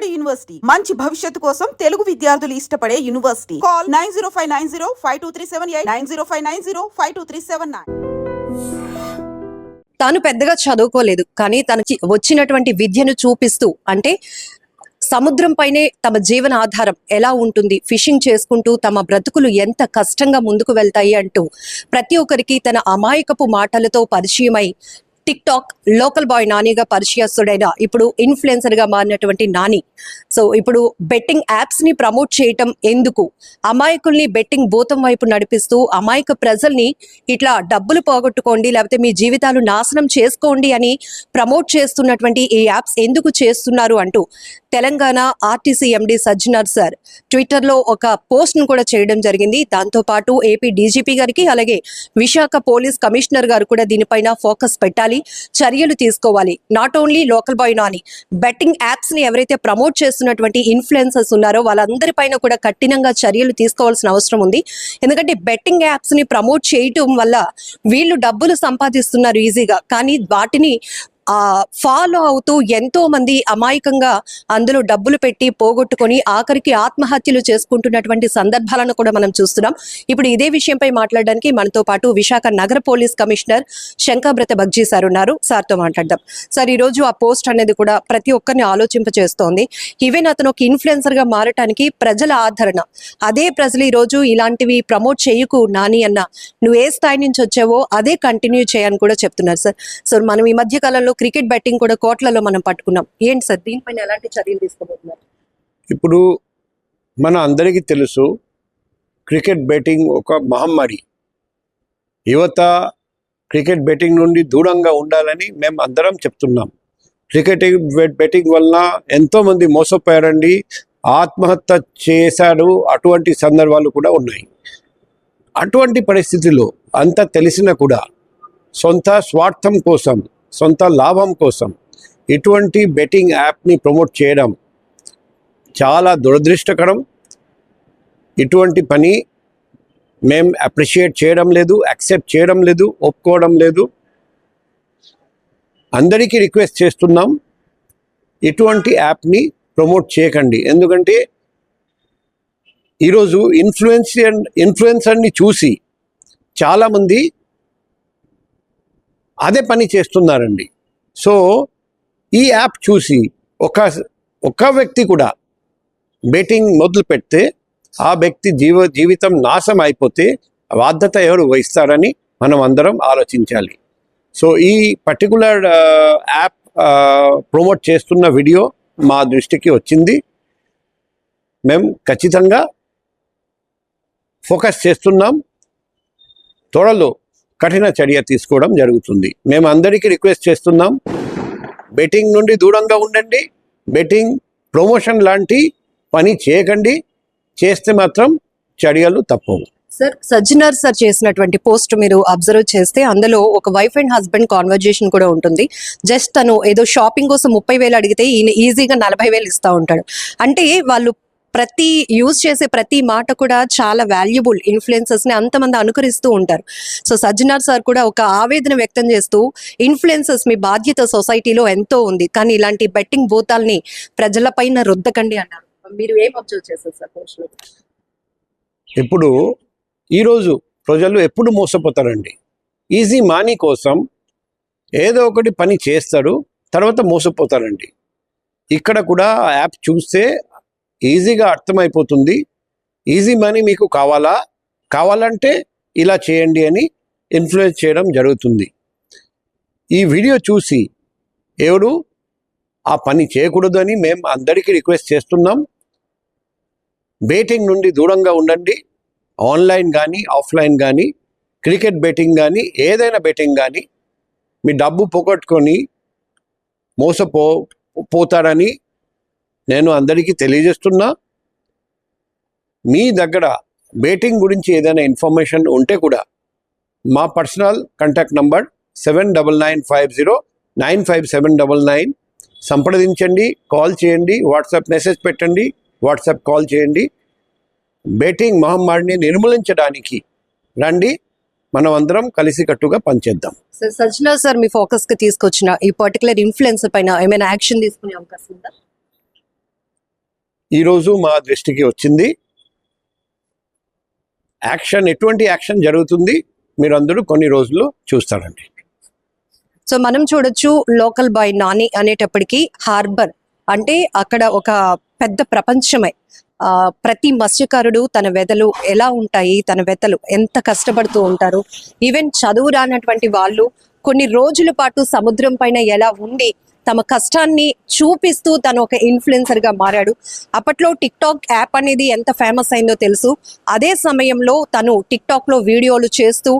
Vijayawada university. మంచి భవిష్యత్తు కోసం తెలుగు విద్యార్థులు ఇష్టపడే university. Call nine zero five nine zero five two three seven eight nine zero five nine zero five two three seven nine. తాను పెద్దగా చదువుకోలేదు కానీ తనకి వచ్చినటువంటి విద్యను చూపిస్తూ అంటే సముద్రం పైనే తమ జీవన ఆధారం ఎలా ఉంటుంది ఫిషింగ్ చేసుకుంటూ తమ బ్రతుకులు ఎంత కష్టంగా ముందుకు వెళ్తాయి అంటూ ప్రతి ఒక్కరికి తన అమాయకపు మాటలతో పరిచయమై టిక్ టాక్ లోకల్ బాయ్ నానిగా పరిచయస్తుడైన ఇప్పుడు ఇన్ఫ్లుయెన్సర్గా మారినటువంటి నాని. సో ఇప్పుడు బెట్టింగ్ యాప్స్ని ప్రమోట్ చేయటం ఎందుకు? అమాయకుల్ని బెట్టింగ్ భూతం వైపు నడిపిస్తూ అమాయక ప్రజల్ని ఇట్లా డబ్బులు పోగొట్టుకోండి లేకపోతే మీ జీవితాలు నాశనం చేసుకోండి అని ప్రమోట్ చేస్తున్నటువంటి ఈ యాప్స్ ఎందుకు చేస్తున్నారు అంటూ Telangana RTC MD Sajjanar sir ట్విట్టర్లో ఒక పోస్ట్ను కూడా చేయడం జరిగింది. దాంతో పాటు ఏపీ డీజీపీ గారికి అలాగే విశాఖ పోలీస్ కమిషనర్ గారు కూడా దీనిపైన ఫోకస్ పెట్టాలి. చర్యలు తీసుకోవాలి. Not only local boy Nani betting యాప్స్ని ఎవరైతే ప్రమోట్ చేస్తున్నటువంటి ఇన్ఫ్లుయెన్సర్స్ ఉన్నారో వాళ్ళందరిపైన కూడా కఠినంగా చర్యలు తీసుకోవాల్సిన అవసరం ఉంది. ఎందుకంటే బెట్టింగ్ యాప్స్ని ప్రమోట్ చేయటం వల్ల వీళ్ళు డబ్బులు సంపాదిస్తున్నారు ఈజీగా కానీ వాటిని ఫాలో అవుతూ ఎంతో మంది అమాయకంగా అందులో డబ్బులు పెట్టి పోగొట్టుకొని ఆఖరికి ఆత్మహత్యలు చేసుకుంటున్నటువంటి సందర్భాలను కూడా మనం చూస్తున్నాం. ఇప్పుడు ఇదే విషయంపై మాట్లాడడానికి మనతో పాటు విశాఖ నగర police commissioner Shankhabrata Bagchi sir ఉన్నారు. సార్తో మాట్లాడదాం. సార్ ఈ రోజు ఆ పోస్ట్ అనేది కూడా ప్రతి ఒక్కరిని ఆలోచింపచేస్తోంది. ఈవెన్ అతను ఒక ఇన్ఫ్లుయెన్సర్గా మారటానికి ప్రజల ఆదరణ. అదే ప్రజలు ఈ రోజు ఇలాంటివి ప్రమోట్ చేయకు నాని అన్న నువ్వు ఏ స్థాయి నుంచి వచ్చావో అదే కంటిన్యూ చేయని కూడా చెప్తున్నారు సార్. సో మనం ఈ మధ్య కాలంలో క్రికెట్ బ్యాటింగ్ కూడా కోట్లలో మనం పట్టుకున్నాం. ఏంటి సార్? దీనిపైన ఎలాంటి చర్యలు తీసుకోబోతున్నారు? ఇప్పుడు మన అందరికీ తెలుసు క్రికెట్ బ్యాటింగ్ ఒక మహమ్మారి. యువత క్రికెట్ బెట్టింగ్ నుండి దూరంగా ఉండాలని మేము అందరం చెప్తున్నాం. క్రికెట్ బెట్టింగ్ వలన ఎంతోమంది మోసపోయారండి ఆత్మహత్య చేశారు అటువంటి సందర్భాలు కూడా ఉన్నాయి. అటువంటి పరిస్థితిలో అంత తెలిసినా కూడా సొంత స్వార్థం కోసం సొంత లాభం కోసం ఇటువంటి బెట్టింగ్ యాప్ని ప్రమోట్ చేయడం చాలా దురదృష్టకరం. ఇటువంటి పని మేం అప్రిషియేట్ చేయడం లేదు యాక్సెప్ట్ చేయడం లేదు ఒప్పుకోవడం లేదు. అందరికీ రిక్వెస్ట్ చేస్తున్నాం ఇటువంటి యాప్ని ప్రమోట్ చేయకండి. ఎందుకంటే ఈరోజు ఇన్ఫ్లుయెన్స్ ఇన్ఫ్లుయెన్సర్ని చూసి చాలామంది అదే పని చేస్తున్నారండి. సో ఈ యాప్ చూసి ఒక ఒక వ్యక్తి కూడా బెట్టింగ్ మొదలు పెడితే ఆ వ్యక్తి జీవ జీవితం నాశం అయిపోతే బాధ్యత ఎవరు వహిస్తారని మనం అందరం ఆలోచించాలి. సో ఈ పర్టికులర్ యాప్ ప్రమోట్ చేస్తున్న వీడియో మా దృష్టికి వచ్చింది. మేము ఖచ్చితంగా ఫోకస్ చేస్తున్నాం. త్వరలో కఠిన చర్య తీసుకోవడం జరుగుతుంది. మేము అందరికీ రిక్వెస్ట్ చేస్తున్నాం బెట్టింగ్ నుండి దూరంగా ఉండండి బెట్టింగ్ ప్రమోషన్ లాంటి పని చేయకండి చేస్తే మాత్రం చర్యలు తప్పవు. సార్ సజ్జనార్ సార్ చేసినటువంటి పోస్ట్ మీరు అబ్జర్వ్ చేస్తే అందులో ఒక వైఫ్ అండ్ హస్బెండ్ కాన్వర్జేషన్ కూడా ఉంటుంది. జస్ట్ తను ఏదో షాపింగ్ కోసం ముప్పై వేలు అడిగితే ఈయన ఈజీగా నలభై వేలు ఇస్తూ ఉంటాడు. అంటే వాళ్ళు ప్రతి యూజ్ చేసే ప్రతి మాట కూడా చాలా వాల్యుబుల్ ఇన్ఫ్లుయెన్సర్స్ని అంతమంది అనుకరిస్తూ ఉంటారు. సో సజ్జనార్ సార్ కూడా ఒక ఆవేదన వ్యక్తం చేస్తూ ఇన్ఫ్లుయెన్సర్స్ మీ బాధ్యత సొసైటీలో ఎంతో ఉంది కానీ ఇలాంటి బెట్టింగ్ భూతాల్ని ప్రజలపైన రుద్దకండి అన్నారు. మీరు ఏం అబ్జర్వ్ చేస్తారు సార్ ఇప్పుడు ఈరోజు ప్రజలు ఎప్పుడు మోసపోతారండి? ఈజీ మనీ కోసం ఏదో ఒకటి పని చేస్తారు తర్వాత మోసపోతారండి. ఇక్కడ కూడా ఆ యాప్ చూస్తే ఈజీగా అర్థమైపోతుంది. ఈజీ మనీ మీకు కావాలా? కావాలంటే ఇలా చేయండి అని ఇన్ఫ్లుయెన్స్ చేయడం జరుగుతుంది. ఈ వీడియో చూసి ఎవడు ఆ పని చేయకూడదని మేము అందరికీ రిక్వెస్ట్ చేస్తున్నాం. బేటింగ్ నుండి దూరంగా ఉండండి. ఆన్లైన్ కానీ ఆఫ్లైన్ కానీ క్రికెట్ బెట్టింగ్ కానీ ఏదైనా బెట్టింగ్ కానీ మీ డబ్బు పోగొట్టుకొని మోసపో పోతారని నేను అందరికీ తెలియజేస్తున్నా మీ దగ్గర బేటింగ్ గురించి ఏదైనా ఇన్ఫర్మేషన్ ఉంటే కూడా మా personal contact number seven double nine five zero nine five seven double nine సంప్రదించండి కాల్ చేయండి వాట్సాప్ మెసేజ్ పెట్టండి వాట్సాప్ కాల్ చేయండి. బేటింగ్ మహమ్మారిని నిర్మూలించడానికి రండి మనం అందరం కలిసికట్టుగా పనిచేద్దాం. సార్ సజ్జనా సార్ మీ ఫోకస్కి తీసుకొచ్చిన ఈ పర్టికులర్ ఇన్ఫ్లుయెన్స్ పైన ఏమైనా యాక్షన్ తీసుకునే అవకాశం ఉందా? ఈరోజు మా దృష్టికి వచ్చింది. యాక్షన్ ఎటువంటి యాక్షన్ జరుగుతుంది మీరు అందరూ కొన్ని రోజులు చూస్తారండి. సో మనం చూడొచ్చు లోకల్ బాయ్ నాని అనేటప్పటికి హార్బర్ అంటే అక్కడ ఒక పెద్ద ప్రపంచమే. ప్రతి మత్స్యకారుడు తన వెదలు ఎలా ఉంటాయి తన వెతలు ఎంత కష్టపడుతూ ఉంటారు. ఈవెన్ చదువు రానటువంటి వాళ్ళు కొన్ని రోజుల పాటు సముద్రం పైన ఎలా ఉండి తమ కష్టాన్ని చూపిస్తూ తను ఒక ఇన్ఫ్లుయెన్సర్గా మారాడు. అప్పట్లో టిక్ టాక్ యాప్ అనేది ఎంత ఫేమస్ అయిందో తెలుసు. అదే సమయంలో తను టిక్ వీడియోలు చేస్తూ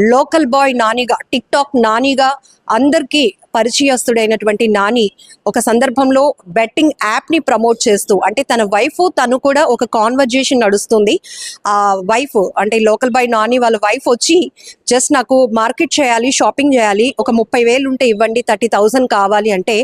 లోకల్ బాయ్ నానిగా టిక్ టాక్ నానిగా అందరికీ పరిచయస్తుడైనటువంటి నాని ఒక సందర్భంలో బెట్టింగ్ యాప్ని ప్రమోట్ చేస్తూ అంటే తన వైఫ్ తను కూడా ఒక కాన్వర్జేషన్ నడుస్తుంది. ఆ వైఫ్ అంటే లోకల్ బై నాని వాళ్ళ వైఫ్ వచ్చి జస్ట్ నాకు మార్కెట్ చేయాలి షాపింగ్ చేయాలి ఒక ముప్పై వేలు ఉంటే ఇవ్వండి థర్టీ థౌసండ్ కావాలి అంటే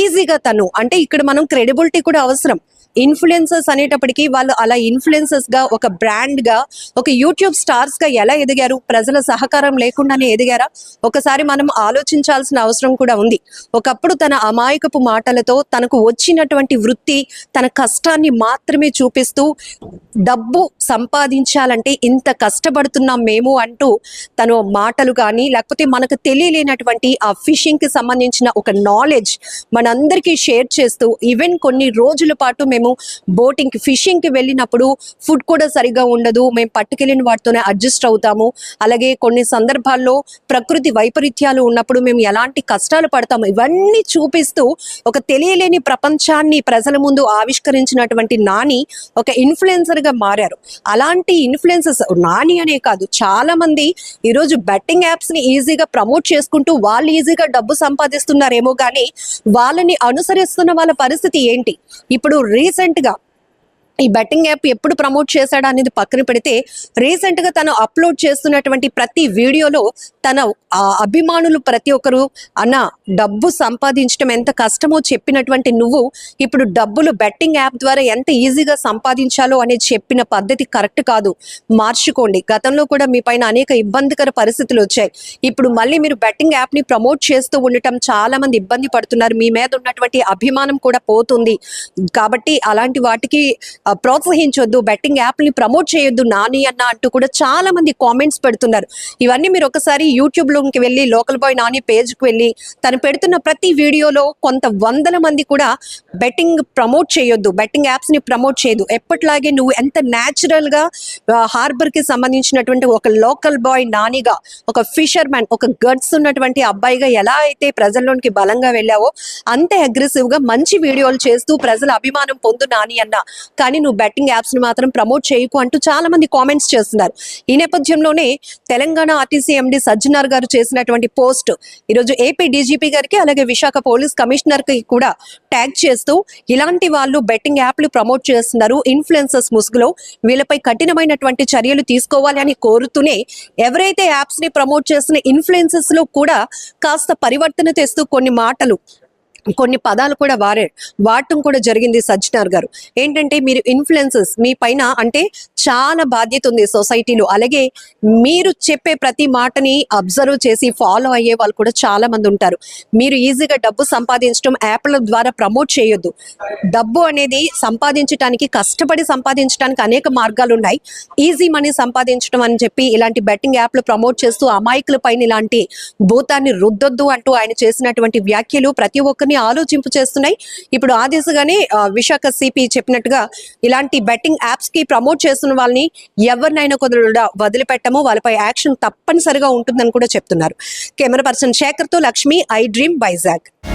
ఈజీగా తను అంటే ఇక్కడ మనం క్రెడిబిలిటీ కూడా అవసరం. ఇన్ఫ్లుయెన్సర్స్ అనేటప్పటికీ వాళ్ళు అలా ఇన్ఫ్లుయెన్సర్స్గా ఒక బ్రాండ్గా ఒక యూట్యూబ్ స్టార్స్గా ఎలా ఎదిగారు? ప్రజల సహకారం లేకుండానే ఎదిగారా? ఒకసారి మనం ఆలోచించాల్సిన అవసరం కూడా ఉంది. ఒకప్పుడు తన అమాయకపు మాటలతో తనకు వచ్చినటువంటి వృత్తి తన కష్టాన్ని మాత్రమే చూపిస్తూ డబ్బు సంపాదించాలంటే ఇంత కష్టపడుతున్నాం మేము అంటూ తను మాటలు కానీ లేకపోతే మనకు తెలియలేనటువంటి ఆ ఫిషింగ్కి సంబంధించిన ఒక నాలెడ్జ్ మనందరికీ షేర్ చేస్తూ ఈవెన్ కొన్ని రోజుల పాటు మేము బోటింగ్కి ఫిషింగ్కి వెళ్ళినప్పుడు ఫుడ్ కూడా సరిగా ఉండదు. మేము పట్టుకెళ్ళిన వాటితోనే అడ్జస్ట్ అవుతాము. అలాగే కొన్ని సందర్భాల్లో ప్రకృతి వైపరీత్యాలు ఉన్నప్పుడు మేము ఎలాంటి కష్టాలు పడతాము ఇవన్నీ చూపిస్తూ ఒక తెలియలేని ప్రపంచాన్ని ప్రజల ముందు ఆవిష్కరించినటువంటి నాని ఒక ఇన్ఫ్లుయెన్సర్గా మారారు. అలాంటి ఇన్ఫ్లుయెన్సెస్ నాని అనే కాదు చాలా మంది ఈరోజు బెట్టింగ్ యాప్స్ని ఈజీగా ప్రమోట్ చేసుకుంటూ వాళ్ళు ఈజీగా డబ్బు సంపాదిస్తున్నారేమో కానీ వాళ్ళని అనుసరిస్తున్న వాళ్ళ పరిస్థితి ఏంటి? ఇప్పుడు రీసెంట్గా ఈ బెట్టింగ్ యాప్ ఎప్పుడు ప్రమోట్ చేశాడా అనేది పక్కన పెడితే రీసెంట్గా తను అప్లోడ్ చేస్తున్నటువంటి ప్రతి వీడియోలో తన ఆ, అభిమానులు ప్రతి ఒక్కరు అన్న డబ్బు సంపాదించడం ఎంత కష్టమో చెప్పినటువంటి నువ్వు ఇప్పుడు డబ్బులు బెట్టింగ్ యాప్ ద్వారా ఎంత ఈజీగా సంపాదించాలో అనేది చెప్పిన పద్ధతి కరెక్ట్ కాదు. మార్చుకోండి. గతంలో కూడా మీ పైన అనేక ఇబ్బందికర పరిస్థితులు వచ్చాయి. ఇప్పుడు మళ్ళీ మీరు బెట్టింగ్ యాప్ని ప్రమోట్ చేస్తూ ఉండటం చాలా మంది ఇబ్బంది పడుతున్నారు. మీ మీద ఉన్నటువంటి అభిమానం కూడా పోతుంది. కాబట్టి అలాంటి వాటికి ప్రోత్సహించొద్దు బెట్టింగ్ యాప్ని ప్రమోట్ చేయొద్దు నాని అన్న అంటూ కూడా చాలా మంది కామెంట్స్ పెడుతున్నారు. ఇవన్నీ మీరు ఒకసారి యూట్యూబ్లోకి వెళ్ళి లోకల్ బాయ్ నాని పేజ్కి వెళ్ళి తను పెడుతున్న ప్రతి వీడియోలో కొంత వందల మంది కూడా బెట్టింగ్ ప్రమోట్ చేయొద్దు బెట్టింగ్ యాప్స్ని ప్రమోట్ చేయదు ఎప్పట్లాగే నువ్వు ఎంత న్యాచురల్గా గా హార్బర్కి సంబంధించినటువంటి ఒక లోకల్ బాయ్ నానిగా ఒక ఫిషర్మ్యాన్ ఒక గట్స్ ఉన్నటువంటి అబ్బాయిగా ఎలా అయితే ప్రజల్లోనికి బలంగా వెళ్ళావో అంతే అగ్రెసివ్గా మంచి వీడియోలు చేస్తూ ప్రజల అభిమానం పొందు నాని అన్న. కానీ నువ్వు బెట్టింగ్ యాప్స్ని మాత్రం ప్రమోట్ చేయకు అంటూ చాలా మంది కామెంట్స్ చేస్తున్నారు. ఈ నేపథ్యంలోనే తెలంగాణ ఆర్టీసీ ఎండి సజ్జనార్ గారు చేసినటువంటి పోస్ట్ ఈరోజు ఏపీ డీజీపీ గారికి అలాగే విశాఖ పోలీస్ కమిషనర్కి కూడా ట్యాగ్ చేస్తూ ఇలాంటి వాళ్ళు బెట్టింగ్ యాప్లు ప్రమోట్ చేస్తున్నారు. ఇన్ఫ్లుయెన్సర్స్ ముసుగులో వీళ్ళపై కఠినమైనటువంటి చర్యలు తీసుకోవాలి అని కోరుతూనే ఎవరైతే యాప్స్ని ప్రమోట్ చేస్తున్న ఇన్ఫ్లుయెన్సెస్లో కూడా కాస్త పరివర్తన తెస్తూ కొన్ని మాటలు కొన్ని పదాలు కూడా వారే వాడటం కూడా జరిగింది సజ్జనార్ గారు. ఏంటంటే మీరు ఇన్ఫ్లుయెన్సెస్ మీ పైన అంటే చాలా బాధ్యత ఉంది సొసైటీలో. అలాగే మీరు చెప్పే ప్రతి మాటని అబ్జర్వ్ చేసి ఫాలో అయ్యే వాళ్ళు కూడా చాలా మంది ఉంటారు. మీరు ఈజీగా డబ్బు సంపాదించడం యాప్ల ద్వారా ప్రమోట్ చేయొద్దు. డబ్బు అనేది సంపాదించడానికి కష్టపడి సంపాదించడానికి అనేక మార్గాలు ఉన్నాయి. ఈజీ మనీ సంపాదించడం అని చెప్పి ఇలాంటి బెట్టింగ్ యాప్లు ప్రమోట్ చేస్తూ అమాయకుల పైన ఇలాంటి భూతాన్ని రుద్దొద్దు అంటూ ఆయన చేసినటువంటి వ్యాఖ్యలు ప్రతి ఒక్కరిని ఆలోచింపు చేస్తున్నాయి. ఇప్పుడు ఆ దిశగానే విశాఖ సిపి చెప్పినట్టుగా ఇలాంటి బెట్టింగ్ యాప్స్కి ప్రమోట్ చేస్తున్న వాళ్ళని ఎవరినైనా కొందరు వదిలిపెట్టము. వాళ్ళపై యాక్షన్ తప్పనిసరిగా ఉంటుందని కూడా చెప్తున్నారు. కెమెరా పర్సన్ శేఖర్తో లక్ష్మి ఐ డ్రీమ్ వైజాగ్.